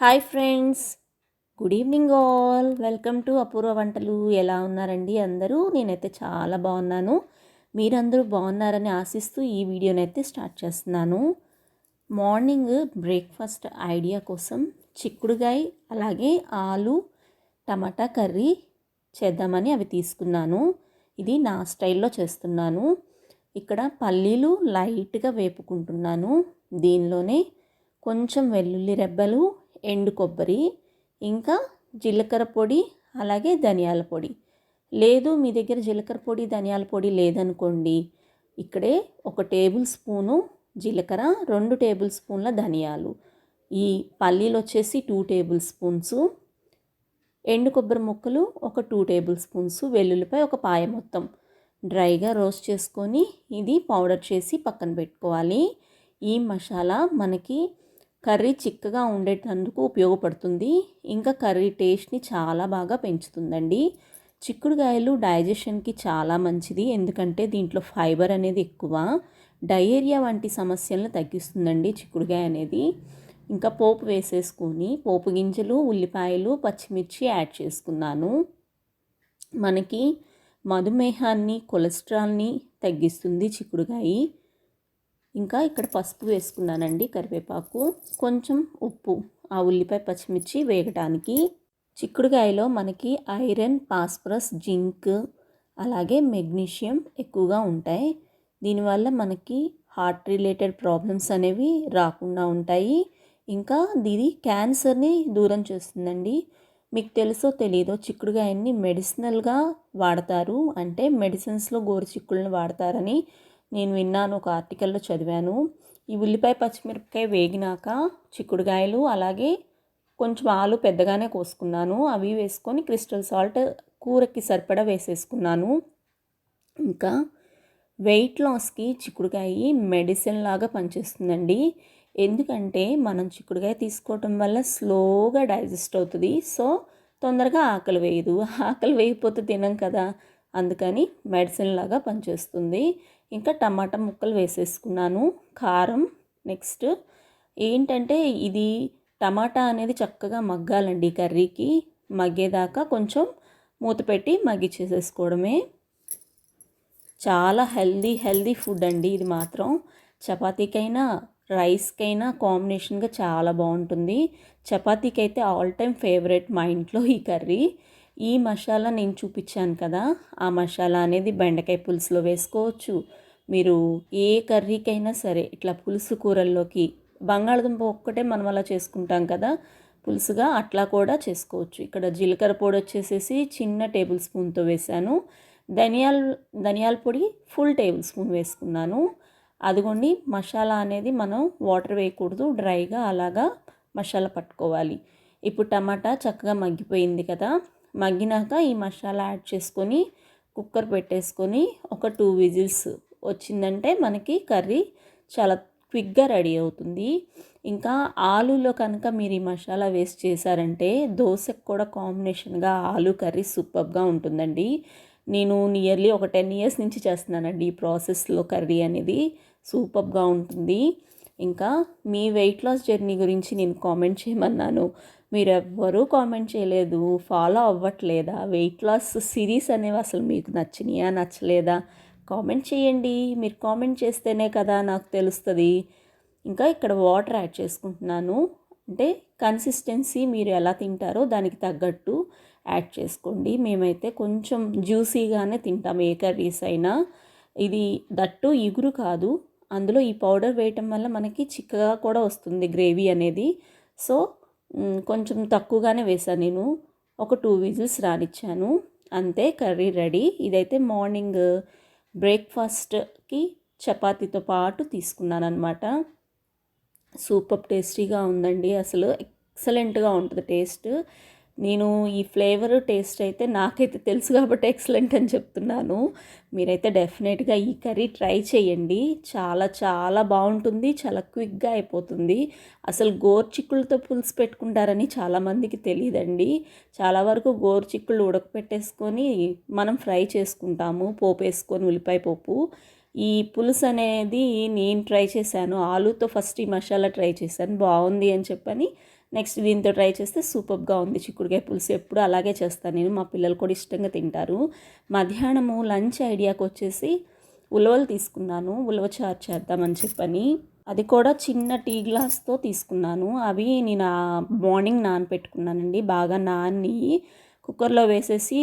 Hi friends. Good evening all. Welcome to Apoorva వంటలు. ఎలా ఉన్నారండి అందరూ? నేనైతే చాలా బాగున్నాను. మీరందరూ బాగున్నారని ఆశిస్తూ ఈ వీడియోనైతే స్టార్ట్ చేస్తున్నాను. మార్నింగ్ బ్రేక్ఫాస్ట్ ఐడియా కోసం చిక్కుడుగాయ అలాగే ఆలు టమాటా కర్రీ చేద్దామని అవి తీసుకున్నాను. ఇది నా స్టైల్లో చేస్తున్నాను. ఇక్కడ పల్లీలు లైట్గా వేపుకుంటున్నాను. దీనిలోనే కొంచెం వెల్లుల్లి రెబ్బలు ఎండు కొబ్బరి ఇంకా జీలకర్ర పొడి అలాగే ధనియాల పొడి. లేదు మీ దగ్గర జీలకర్ర పొడి ధనియాల పొడి లేదనుకోండి. ఇక్కడే ఒక టేబుల్ స్పూను జీలకర్ర రెండు టేబుల్ స్పూన్ల ధనియాలు. ఈ పల్లీలు వచ్చేసి టూ టేబుల్ స్పూన్స్. ఎండు కొబ్బరి ముక్కలు ఒక టూ టేబుల్ స్పూన్స్. వెల్లుల్లిపై ఒక పాయ మొత్తం. డ్రైగా రోస్ట్ చేసుకొని ఇది పౌడర్ చేసి పక్కన పెట్టుకోవాలి. ఈ మసాలా మనకి కర్రీ చిక్కగా ఉండేటందుకు ఉపయోగపడుతుంది. ఇంకా కర్రీ టేస్ట్ని చాలా బాగా పెంచుతుందండి. చిక్కుడుకాయలు డైజెషన్కి చాలా మంచిది. ఎందుకంటే దీంట్లో ఫైబర్ అనేది ఎక్కువ. డయేరియా వంటి సమస్యలను తగ్గిస్తుందండి చిక్కుడుకాయ అనేది. ఇంకా పోపు వేసేసుకొని పోపు గింజలు ఉల్లిపాయలు పచ్చిమిర్చి యాడ్ చేసుకున్నాను. మనకి మధుమేహాన్ని కొలెస్ట్రాల్ని తగ్గిస్తుంది చిక్కుడుకాయ. ఇంకా ఇక్కడ పసుపు వేసుకున్నానండి కరివేపాకు కొంచెం ఉప్పు ఆ ఉల్లిపాయ పచ్చిమిర్చి వేగటానికి. చిక్కుడుకాయలో మనకి ఐరన్ పాస్పరస్ జింక్ అలాగే మెగ్నీషియం ఎక్కువగా ఉంటాయి. దీనివల్ల మనకి హార్ట్ రిలేటెడ్ ప్రాబ్లమ్స్ అనేవి రాకుండా ఉంటాయి. ఇంకా ఇది క్యాన్సర్ని దూరం చేస్తుందండి. మీకు తెలుసో తెలియదో చిక్కుడుకాయన్ని మెడిసినల్గా వాడతారు. అంటే మెడిసిన్స్లో గోరు చిక్కులను వాడతారని నేను విన్నాను ఒక ఆర్టికల్లో చదివాను. ఈ ఉల్లిపాయ పచ్చిమిరపకాయ వేగినాక చిక్కుడుకాయలు అలాగే కొంచెం ఆలు పెద్దగానే కోసుకున్నాను. అవి వేసుకొని క్రిస్టల్ సాల్ట్ కూరకి సరిపడా వేసేసుకున్నాను. ఇంకా వెయిట్ లాస్కి చిక్కుడుకాయ మెడిసిన్ లాగా పనిచేస్తుందండి. ఎందుకంటే మనం చిక్కుడుకాయ తీసుకోవటం వల్ల స్లోగా డైజెస్ట్ అవుతుంది. సో తొందరగా ఆకలి వేయదు. ఆకలి వేయకపోతే తినం కదా. అందుకని మెడిసిన్ లాగా పనిచేస్తుంది. ఇంకా టమాటా ముక్కలు వేసేసుకున్నాను. కారం నెక్స్ట్ ఏంటంటే ఇది టమాటా అనేది చక్కగా మగ్గాలండి కర్రీకి. మగ్గేదాకా కొంచెం మూత పెట్టి మగ్గిచ్చేసేసుకోవడమే. చాలా హెల్దీ హెల్దీ ఫుడ్ అండి ఇది మాత్రం. చపాతీకైనా రైస్కైనా కాంబినేషన్గా చాలా బాగుంటుంది. చపాతీకి అయితే ఆల్ టైమ్ ఫేవరెట్ మా ఇంట్లో ఈ కర్రీ. ఈ మసాలా నేను చూపించాను కదా ఆ మసాలా అనేది బెండకాయ పులుసులో వేసుకోవచ్చు. మీరు ఏ కర్రీకైనా సరే ఇట్లా పులుసు కూరల్లోకి బంగాళదుంప ఒక్కటే మనం అలా చేసుకుంటాం కదా పులుసుగా అట్లా కూడా చేసుకోవచ్చు. ఇక్కడ జీలకర్ర పొడి వచ్చేసేసి చిన్న టేబుల్ స్పూన్తో వేసాను ధనియాల ధనియాల పొడి ఫుల్ టేబుల్ స్పూన్ వేసుకున్నాను. అదిగోండి మసాలా అనేది మనం వాటర్ వేయకూడదు డ్రైగా అలాగా మసాలా పట్టుకోవాలి. ఇప్పుడు టమాటా చక్కగా మగ్గిపోయింది కదా మగ్గినాక ఈ మసాలా యాడ్ చేసుకొని కుక్కర్ పెట్టేసుకొని ఒక టూ విజిల్స్ వచ్చిందంటే మనకి కర్రీ చాలా క్విక్గా రెడీ అవుతుంది. ఇంకా ఆలులో కనుక మీరు ఈ మసాలా వేస్ట్ చేశారంటే దోశకు కూడా కాంబినేషన్గా ఆలు కర్రీ సూపర్గా ఉంటుందండి. నేను నియర్లీ ఒక టెన్ ఇయర్స్ నుంచి చేస్తున్నానండి ఈ ప్రాసెస్లో కర్రీ అనేది. సూపర్గా ఉంటుంది. ఇంకా మీ వెయిట్ లాస్ జర్నీ గురించి నేను కామెంట్ చేయమన్నాను. మీరు ఎవ్వరూ కామెంట్ చేయలేదు ఫాలో అవ్వట్లేదా? వెయిట్ లాస్ సిరీస్ అనేవి అసలు మీకు నచ్చినాయా నచ్చలేదా? కామెంట్ చేయండి. మీరు కామెంట్ చేస్తేనే కదా నాకు తెలుస్తుంది. ఇంకా ఇక్కడ వాటర్ యాడ్ చేసుకుంటున్నాను. అంటే కన్సిస్టెన్సీ మీరు ఎలా తింటారో దానికి తగ్గట్టు యాడ్ చేసుకోండి. మేమైతే కొంచెం జ్యూసీగానే తింటాం ఏ కర్రీస్ అయినా. ఇది దట్టు ఇగురు కాదు. అందులో ఈ పౌడర్ వేయటం వల్ల మనకి చిక్కగా కూడా వస్తుంది గ్రేవీ అనేది. సో కొంచెం తక్కువగానే వేసాను నేను. ఒక టూ విజిల్స్ రానిచ్చాను. అంతే కర్రీ రెడీ. ఇదైతే మార్నింగ్ బ్రేక్ఫాస్ట్కి చపాతీతో పాటు తీసుకున్నాను అనమాట సూపర్ టేస్టీగా ఉందండి. అసలు ఎక్సలెంట్గా ఉంటుంది టేస్ట్. నేను ఈ ఫ్లేవర్ టేస్ట్ అయితే నాకైతే తెలుసు కాబట్టి ఎక్సలెంట్ అని చెప్తున్నాను. మీరైతే డెఫినెట్గా ఈ కర్రీ ట్రై చేయండి. చాలా చాలా బాగుంటుంది. చాలా క్విక్గా అయిపోతుంది. అసలు గోర్చిక్కులతో పులుసు పెట్టుకుంటారని చాలామందికి తెలియదండి. చాలా వరకు గోర్చిక్కులు ఉడకపెట్టేసుకొని మనం ఫ్రై చేసుకుంటాము. పోపు వేసుకొని ఉల్లిపాయ పోపు. ఈ పులుసు అనేది నేను ట్రై చేశాను. ఆలుతో ఫస్ట్ ఈ మసాలా ట్రై చేశాను. బాగుంది అని చెప్పని నెక్స్ట్ దీంతో ట్రై చేస్తే సూపర్గా ఉంది. చిక్కుడుకాయ పులుసు ఎప్పుడు అలాగే చేస్తాను. నేను మా పిల్లలు కూడా ఇష్టంగా తింటారు. మధ్యాహ్నము లంచ్ ఐడియాకి వచ్చేసి ఉలవలు తీసుకున్నాను. ఉలవ చారు చేద్దామని చెప్పని. అది కూడా చిన్న టీ గ్లాస్తో తీసుకున్నాను. అవి నేను మార్నింగ్ నానపెట్టుకున్నానండి. బాగా నాని కుక్కర్లో వేసేసి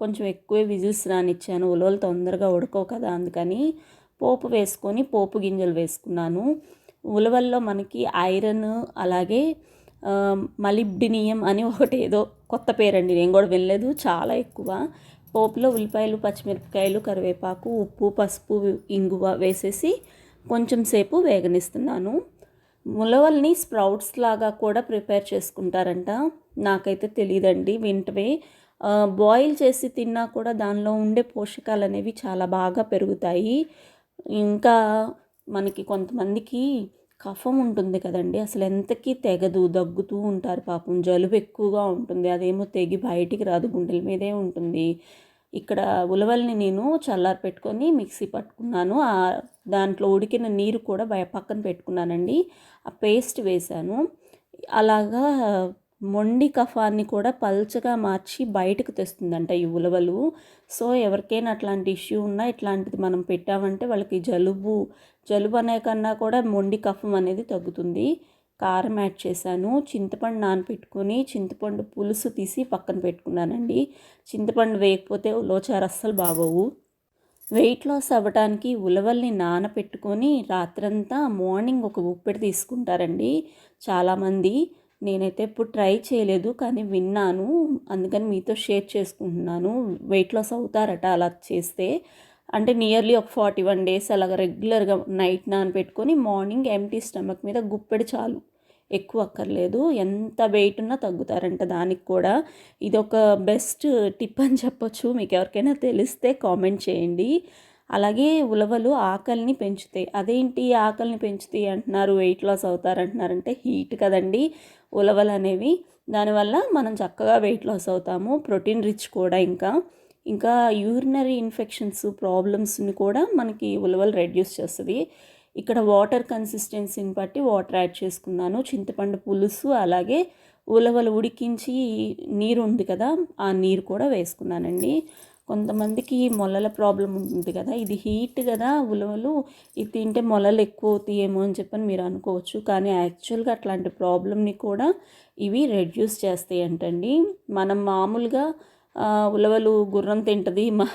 కొంచెం ఎక్కువే విజిల్స్ రానిచ్చాను. ఉలవలు తొందరగా ఉడకవు కదా అందుకని పోపు వేసుకొని పోపు గింజలు వేసుకున్నాను. ఉలవల్లో మనకి ఐరన్ అలాగే మలిబ్డినియం అని ఒకటి ఏదో కొత్త పేరండి. నేను కూడా వినలేదు. చాలా ఎక్కువ. పోపులో ఉల్లిపాయలు పచ్చిమిరపకాయలు కరివేపాకు ఉప్పు పసుపు ఇంగువ వేసేసి కొంచెం సేపు వేగనిస్తున్నాను. ములవల్ని స్ప్రౌట్స్ లాగా కూడా ప్రిపేర్ చేసుకుంటారంట. నాకైతే తెలియదండి వింటవే. బాయిల్ చేసి తిన్నా కూడా దానిలో ఉండే పోషకాలు అనేవి చాలా బాగా పెరుగుతాయి. ఇంకా మనకి కొంతమందికి కఫం ఉంటుంది కదండి. అసలు ఎంతకీ తెగదు దగ్గుతూ ఉంటారు పాపం. జలుబు ఎక్కువగా ఉంటుంది. అదేమో తెగి బయటికి రాదు గుండెల మీదే ఉంటుంది. ఇక్కడ ఉలవల్ని నేను చల్లారి పెట్టుకొని మిక్సీ పట్టుకున్నాను. దాంట్లో ఉడికిన నీరు కూడా పక్కన పెట్టుకున్నానండి. ఆ పేస్ట్ వేశాను. అలాగా మొండి కఫాన్ని కూడా పల్చగా మార్చి బయటకు తెస్తుందంట ఈ ఉలవలు. సో ఎవరికైనా అట్లాంటి ఇష్యూ ఉన్నా ఇట్లాంటిది మనం పెట్టామంటే వాళ్ళకి జలుబు జలుబు అనే కన్నా కూడా మొండి కఫం అనేది తగ్గుతుంది. కారం యాడ్ చేశాను చింతపండు నానపెట్టుకొని చింతపండు పులుసు తీసి పక్కన పెట్టుకున్నానండి. చింతపండు వేయకపోతే ఉలవచారు అస్సలు బాగోవు. వెయిట్ లాస్ అవ్వడానికి ఉలవల్ని నానపెట్టుకొని రాత్రంతా మార్నింగ్ ఒక ఉప్పెడు తీసుకుంటారండి చాలామంది. నేనైతే ఇప్పుడు ట్రై చేయలేదు కానీ విన్నాను. అందుకని మీతో షేర్ చేసుకుంటున్నాను. వెయిట్ లాస్ అవుతారట అలా చేస్తే. అంటే నియర్లీ ఒక ఫార్టీ వన్ డేస్ అలాగ రెగ్యులర్గా నైట్ నానపెట్టుకొని మార్నింగ్ ఎంటీ స్టమక్ మీద గుప్పెడు చాలు. ఎక్కువ అక్కర్లేదు. ఎంత వెయిట్ ఉన్నా తగ్గుతారంట దానికి కూడా. ఇది ఒక బెస్ట్ టిప్ అని చెప్పొచ్చు. మీకు ఎవరికైనా తెలిస్తే కామెంట్ చేయండి. అలాగే ఉలవలు ఆకలిని పెంచుతాయి. అదేంటి ఆకలిని పెంచుతాయి అంటున్నారు వెయిట్ లాస్ అవుతారంటున్నారంటే హీట్ కదండి. ఉలవలు అనేవి. దానివల్ల మనం చక్కగా వెయిట్ లాస్ అవుతాము. ప్రోటీన్ రిచ్ కూడా ఇంకా. ఇంకా యూరినరీ ఇన్ఫెక్షన్స్ ప్రాబ్లమ్స్ని కూడా మనకి ఉలవలు రెడ్యూస్ చేస్తుంది. ఇక్కడ వాటర్ కన్సిస్టెన్సీని బట్టి వాటర్ యాడ్ చేసుకున్నాను. చింతపండు పులుసు అలాగే ఉలవలు ఉడికించి నీరు ఉంది కదా ఆ నీరు కూడా వేసుకున్నానండి. కొంతమందికి మొలల ప్రాబ్లం ఉంటుంది కదా ఇది హీట్ కదా ఉలవలు ఇది తింటే మొలలు ఎక్కువ అవుతాయేమో అని చెప్పని మీరు అనుకోవచ్చు. కానీ యాక్చువల్గా అట్లాంటి ప్రాబ్లమ్ని కూడా ఇవి రెడ్యూస్ చేస్తాయి అంటండి మనం మామూలుగా ఉలవలు గుర్రం తింటుంది మా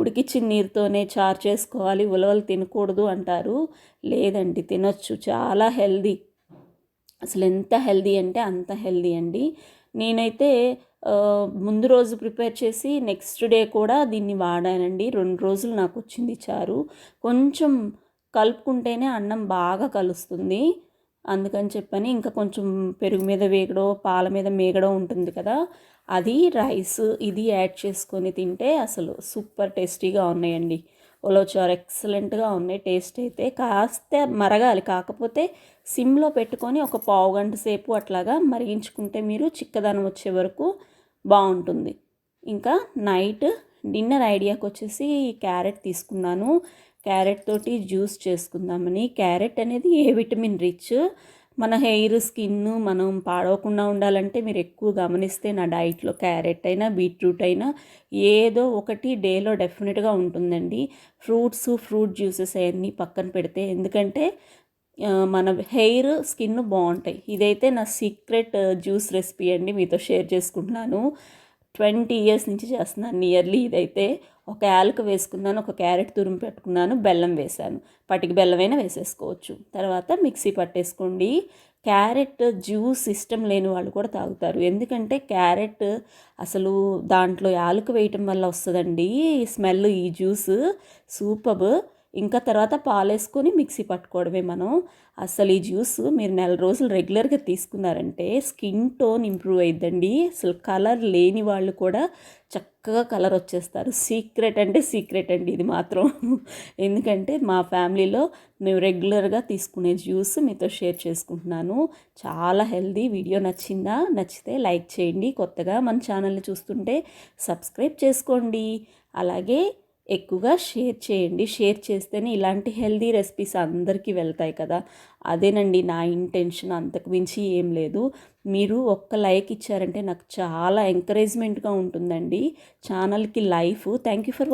ఉడికిచ్చిన నీరుతోనే చారు చేసుకోవాలి ఉలవలు తినకూడదు అంటారు. లేదండి తినొచ్చు. చాలా హెల్దీ. అసలు ఎంత హెల్దీ అంటే అంత హెల్దీ అండి. నేనైతే ముందు రోజు ప్రిపేర్ చేసి నెక్స్ట్ డే కూడా దీన్ని వాడానండి. రెండు రోజులు నాకు వచ్చింది చారు. కొంచెం కలుపుకుంటేనే అన్నం బాగా కలుస్తుంది. అందుకని చెప్పని ఇంకా కొంచెం పెరుగు మీద వేగడో పాల మీద మేగడో ఉంటుంది కదా అది రైస్ ఇది యాడ్ చేసుకొని తింటే అసలు సూపర్ టేస్టీగా ఉన్నాయండి. ఉలవచారు ఎక్సలెంట్గా ఉన్నాయి టేస్ట్ అయితే కాస్త మరగాలి. కాకపోతే సిమ్లో పెట్టుకొని ఒక పావు గంట సేపు అట్లాగా మరిగించుకుంటే మీరు చిక్కదనం వచ్చే వరకు బాగుంటుంది. ఇంకా నైట్ డిన్నర్ ఐడియాకి వచ్చేసి క్యారెట్ తీసుకున్నాను. క్యారెట్ తోటి జ్యూస్ చేసుకుందామని. క్యారెట్ అనేది ఏ విటమిన్ రిచ్? మన హెయిర్ స్కిన్ మనం పాడవకుండా ఉండాలంటే మీరు ఎక్కువ గమనిస్తే నా డైట్లో క్యారెట్ అయినా బీట్రూట్ అయినా ఏదో ఒకటి డేలో డెఫినెట్గా ఉంటుందండి. ఫ్రూట్స్ ఫ్రూట్ జ్యూసెస్ అవన్నీ పక్కన పెడితే ఎందుకంటే మన హెయిర్ స్కిన్ బాగుంటాయి. ఇదైతే నా సీక్రెట్ జ్యూస్ రెసిపీ అండి మీతో షేర్ చేసుకుంటున్నాను. ట్వంటీ ఇయర్స్ నుంచి చేస్తున్నాను నియర్లీ ఇదైతే. ఒక యాలక వేసుకున్నాను ఒక క్యారెట్ తురుము పెట్టుకున్నాను బెల్లం వేశాను. పటికి బెల్లమైనా వేసేసుకోవచ్చు. తర్వాత మిక్సీ పట్టేసుకోండి. క్యారెట్ జ్యూస్ ఇష్టం లేని వాళ్ళు కూడా తాగుతారు. ఎందుకంటే క్యారెట్ అసలు దాంట్లో యాలక వేయటం వల్ల వస్తుందండి. స్మెల్ ఈ జ్యూస్ సూపర్ ఇంకా తర్వాత పాలేసుకొని మిక్సీ పట్టుకోవడమే మనం. అసలు ఈ జ్యూస్ మీరు నెల రోజులు రెగ్యులర్గా తీసుకున్నారంటే స్కిన్ టోన్ ఇంప్రూవ్ అయిద్దండి. అసలు కలర్ లేని వాళ్ళు కూడా చక్కగా కలర్ వచ్చేస్తారు. సీక్రెట్ అంటే సీక్రెట్ అండి ఇది మాత్రం. ఎందుకంటే మా ఫ్యామిలీలో మేము రెగ్యులర్గా తీసుకునే జ్యూస్ మీతో షేర్ చేసుకుంటున్నాను. చాలా హెల్దీ వీడియో నచ్చిందా? నచ్చితే లైక్ చేయండి. కొత్తగా మన ఛానల్ని చూస్తుంటే సబ్స్క్రైబ్ చేసుకోండి. అలాగే ఎక్కువగా షేర్ చేయండి. షేర్ చేస్తేనే ఇలాంటి హెల్దీ రెసిపీస్ అందరికీ వెళ్తాయి కదా. అదేనండి నా ఇంటెన్షన్ అంతకు మించి ఏం లేదు. మీరు ఒక్క లైక్ ఇచ్చారంటే నాకు చాలా ఎంకరేజ్మెంట్గా ఉంటుందండి. ఛానల్కి లైఫ్. Thank you for